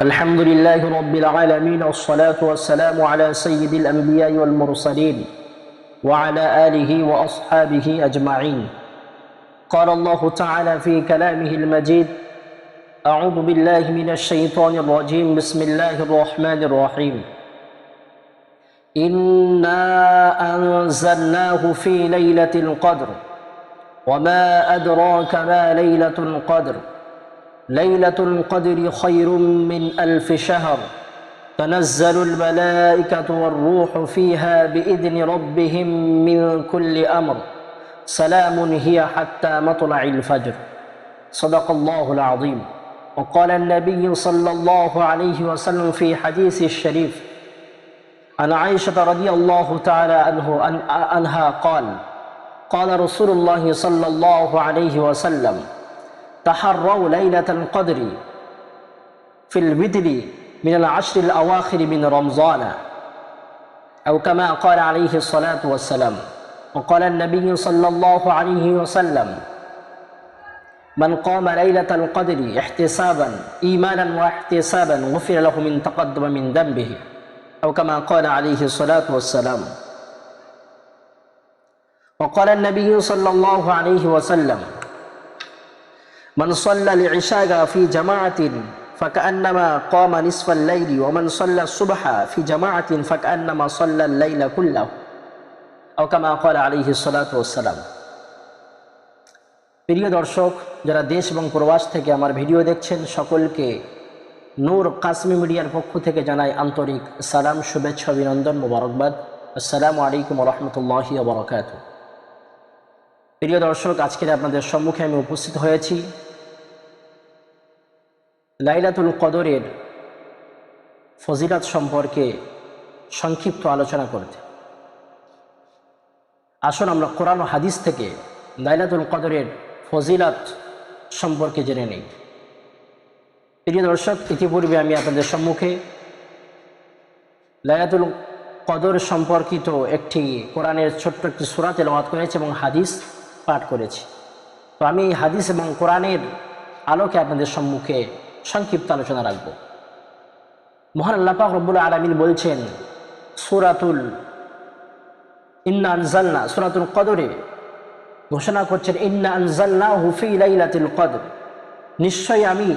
الحمد لله رب العالمين والصلاة والسلام على سيد الأنبياء والمرسلين وعلى آله وأصحابه أجمعين. قال الله تعالى في كلامه المجيد أعوذ بالله من الشيطان الرجيم بسم الله الرحمن الرحيم. إنا أنزلناه في ليلة القدر وما أدراك ما ليلة القدر. ليلة القدر خير من ألف شهر. تنزل الملائكة والروح فيها بإذن ربهم من كل أمر. سلام هي حتى مطلع الفجر. صدق الله العظيم. وقال النبي صلى الله عليه وسلم في حديث الشريف عن عائشة رضي الله تعالى عنه عنها قال قال رسول الله صلى الله عليه وسلم تحروا ليلة القدر في البدر من العشر الأواخر من رمضان. أو كما قال عليه الصلاة والسلام وقال النبي صلى الله عليه وسلم من قام ليلة القدر احتسابا إيمانا واحتسابا غفر له من تقدم من ذنبه. أو كما قال عليه الصلاة والسلام وقال النبي صلى الله عليه وسلم মান সাল্লাল ইশাগা ফি জামাআতিন ফাকান্নামা কমা নিসফাল লাইলি ওমান সাল্লা সুবহা ফি জামাআতিন ফাকান্নামা সাল্লাল লাইলা কুল্লাহ আও কামা ক্বালা আলাইহি সালাতু ওয়াসসালাম প্রিয় দর্শক, যারা দেশ এবং প্রবাস থেকে আমার ভিডিও দেখছেন, সকলকে নূর কাশ্মীর মিডিয়ার পক্ষ থেকে জানাই আন্তরিক সালাম, শুভেচ্ছা, অভিনন্দন, মোবারকবাদ। আসসালামু আলাইকুম রহমতুল্লাহি বরকাত প্রিয় দর্শক, আজকের আপনাদের সম্মুখে আমি উপস্থিত হয়েছি। লাইলাতুল কদরের ফজিলাত সম্পর্কে সংক্ষিপ্ত আলোচনা করতে। আসুন আমরা কোরআন হাদিস থেকে লাইলাতুল কদরের ফজিলাত সম্পর্কে জেনে নিই। প্রিয় দর্শক, ইতিপূর্বে আমি আপনাদের সম্মুখে লাইলাতুল কদর সম্পর্কিত একটি কোরআনের ছোট্ট একটি সুরা তেলাওয়াত করেছি এবং হাদিস পাঠ করেছি। তো আমি হাদিস এবং কোরআনের আলোকে আপনাদের সম্মুখে সংক্ষিপ্ত আলোচনা রাখব। মহান আল্লাপাক রব্বুল আলমিন বলছেন, সুরাতুল ইন্না আনজাল্লা সুরাতুল কদরে ঘোষণা করছেন, ইন্না আনজাল্লা হুফি লাইলাতুল কদর। নিশ্চয়ই আমি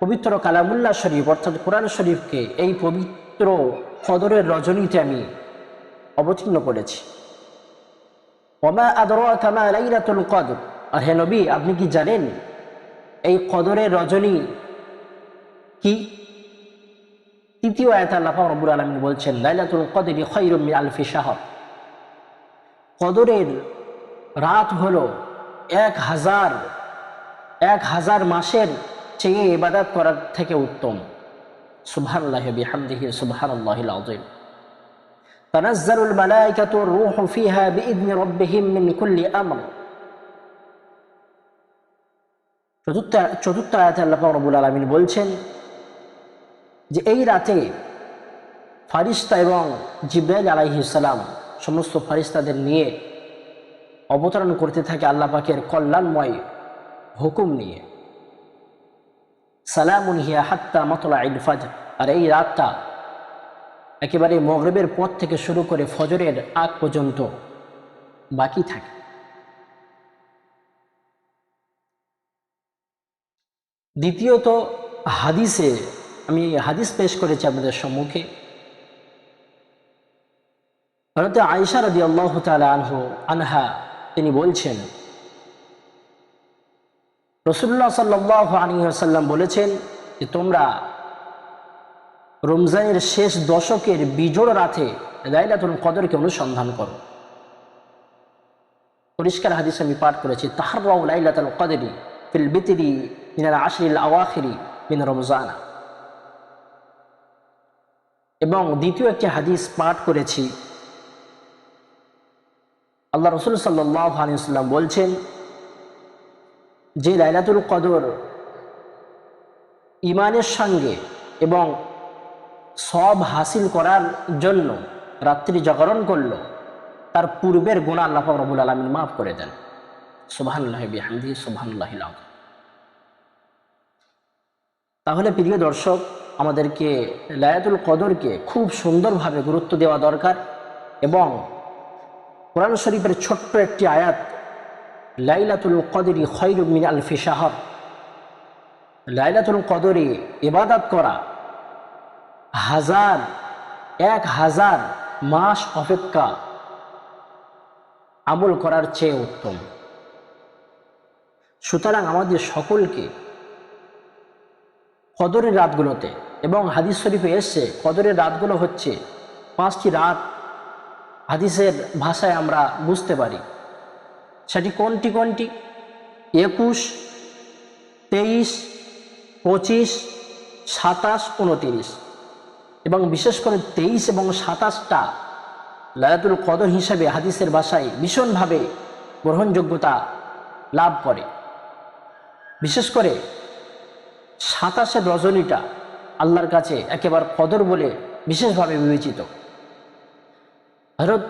পবিত্র কালামুল্লাহ শরীফ, অর্থাৎ কোরআন শরীফকে এই পবিত্র কদরের রজনীতে আমি অবতীর্ণ করেছি। ওমা আদর কামা লাইলাতুল কদর। আর হে নবী, আপনি কি জানেন এই কদরের রজনী কি তৃতীয় আয়াত আল্লাহ রব্বুল আলমিন বলছেন লাইলাতুল কদরি খৈরুম মিন আলফি শাহর কদরের রাত হলো এক হাজার এক হাজার মাসের চেয়ে ইবাদত করার থেকে উত্তম সুবহানাল্লাহ বিহামদিহি সুবহানাল্লাহিল আযীম تنزل الملائكة والروح فيها بإذن ربهم من كل أمر চতুর্থ চতুর্থ আয়াতে আল্লাহ রবুল আলমিন বলছেন যে এই রাতে ফারিস্তা এবং জিব্রাইল আলাইহিসাল্লাম সমস্ত ফারিস্তাদের নিয়ে অবতরণ করতে থাকে আল্লাহ পাকের কল্যাণময় হুকুম নিয়ে। সালামুন হিয়া হাত্তা মতলা ইলফাজ আর এই রাতটা একেবারে মগরবের পথ থেকে শুরু করে ফজরের আগ পর্যন্ত বাকি থাকে। দ্বিতীয়ত হাদিসে, আমি হাদিস পেশ করেছি আপনাদের সম্মুখে। ভারতে আয়সা রদি আল্লাহ আনহু, আনহা, তিনি বলছেন রসুল্লাহ সাল্লাহ আলী বলেছেন যে তোমরা রমজানের শেষ দশকের বিজোড় রাতে লাইলাতুল কদরকে অনুসন্ধান করো। পরিষ্কার হাদিস আমি পাঠ করেছি তাহার রাউ লাইলাতুল কদরি ফিল বিতিরি মিনার আশরিল আওয়াখিরি মিন রমজানা এবং দ্বিতীয় একটি হাদিস পাঠ করেছি। আল্লাহ রসুল আলিয়াল্লাম বলছেন, যে লাইলাতুল কদর ইমানের সঙ্গে এবং সব হাসিল করার জন্য রাত্রি জাগরণ করল, তার পূর্বের গুণা আল্লাহ রবুল আলমিন মাফ করে দেন। বিহামদি সুবাহান্লাহ তাহলে প্রিয় দর্শক, আমাদেরকে লায়াতুল কদরকে খুব সুন্দরভাবে গুরুত্ব দেওয়া দরকার এবং কোরআন শরীফের ছোট্ট একটি আয়াত, লাইলাতুল কদরি খৈর মিন আলফি শাহর। লাইলাতুল কদরে ইবাদত করা, হাজার, এক হাজার মাস অপেক্ষা আমল করার চেয়ে উত্তম। সুতরাং আমাদের সকলকে কদরের রাতগুলোতে। এবং হাদিস শরীফে এসছে, কদরের রাতগুলো হচ্ছে পাঁচটি রাত। হাদিসের ভাষায় আমরা বুঝতে পারি সেটি কোনটি কোনটি? একুশ, তেইশ, পঁচিশ, সাতাশ, উনতিরিশ। এবং বিশেষ করে তেইশ এবং সাতাশটা লায়াতুল কদর হিসাবে হাদিসের ভাষায় ভীষণভাবে গ্রহণযোগ্যতা লাভ করে। বিশেষ করে সাতাশের রজনীটা আল্লাহর কাছে একেবারে কদর বলে বিশেষভাবে বিবেচিত। হরত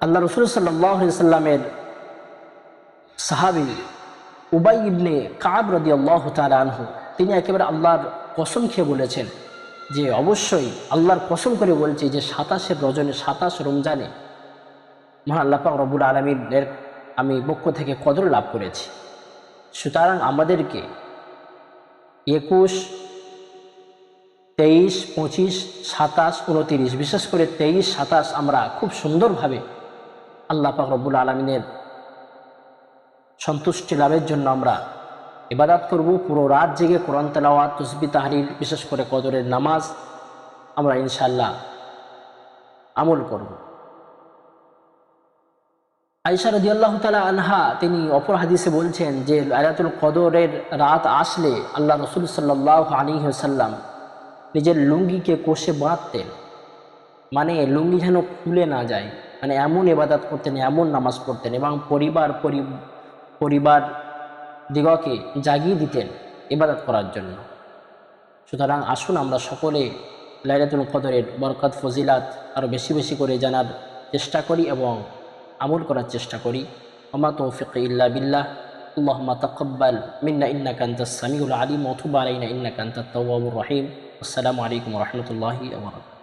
আল্লাহ রসুল সাল্লামের সাহাবি উবাই ইবনে কাব রদি আল্লাহ আনহু, তিনি একেবারে আল্লাহর কসম খেয়ে বলেছেন যে অবশ্যই আল্লাহর কসম করে বলছি যে সাতাশের রজনে, সাতাশ রমজানে মহান আল্লাহ পাক রবুল আলমীর আমি পক্ষ থেকে কদর লাভ করেছি। সুতরাং আমাদেরকে একুশ, তেইশ, পঁচিশ, সাতাশ, উনতিরিশ। বিশেষ করে তেইশ, সাতাশ আমরা খুব সুন্দরভাবে আল্লাহ রব্বুল আলমিনের সন্তুষ্টি লাভের জন্য আমরা ইবাদাত করব। পুরো রাত জেগে কোরআন তেলাওয়াত, তসবি তাহারির বিশেষ করে কদরের নামাজ আমরা ইনশাল্লাহ আমল করব। আইসা রদি আল্লাহ তালা আনহা, তিনি অপর হাদিসে বলছেন যে আয়াতুল কদরের রাত আসলে আল্লাহ রসুল সাল্লাহ আলী সাল্লাম নিজের লুঙ্গিকে কষে বাঁধতেন। মানে লুঙ্গি যেন খুলে না যায় মানে এমন এবাদাত করতেন, এমন নামাজ পড়তেন এবং পরিবার পরিবার দিগকে জাগিয়ে দিতেন ইবাদত করার জন্য। সুতরাং আসুন আমরা সকলে লাইলাতুল কদরের বরকত, ফজিলাত আরও বেশি বেশি করে জানার চেষ্টা করি এবং আমল করার চেষ্টা করি আমা তৌফিক ইল্লা বিল্লাহ اللهم تقبل منا إنك أنت السميع العليم وتب علينا إنك أنت التواب الرحيم والسلام عليكم ورحمة الله وبركاته